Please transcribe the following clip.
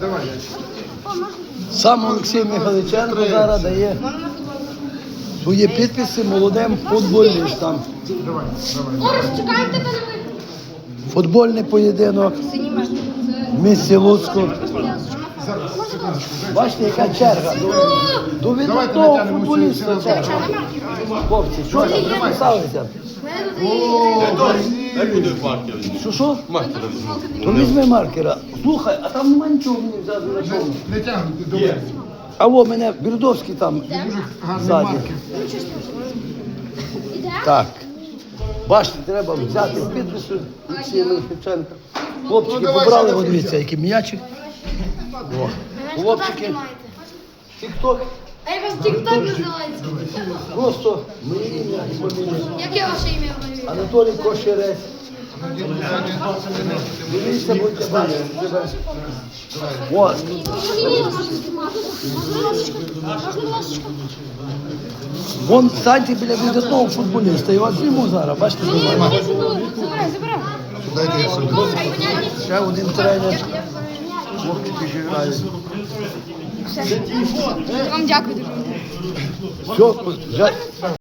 Давай. Сам Олексій Михайличенко зараз дає свої підписи молодим футболістам. Давай, давай. Орес, чекаємо тебе на. Футбольний поєдинок в місті Луцьку. Бачите, яка черга. До, до Давайте відомого футболіста черга. Хлопці, що ви записалися? Що що? То візьми маркера. Слухай, а там немає нічого мені взяти на чому. Не тягнути, добре. А во мене Бірдовський там. Дуже гарний маркер. Так. Бачите, треба взяти підписи Олексія. Хлопчики Ну, побрали, дивіться, який м'ячик. О. Хлопчики, тік-ток, А як вас тік-так називається? просто моє ім'я і фамілія. Яке ваше ім'я? Анатолій Кошерець. Дивіться, будьте бачити. От. Вон станьте біля видатного футболіста. І вас зніму зараз, бачите, знімаю. Забирай, забирай. Дайте я сюди. Ще один тренер. Хлопчики ще Все. Вам дякую дуже. Все,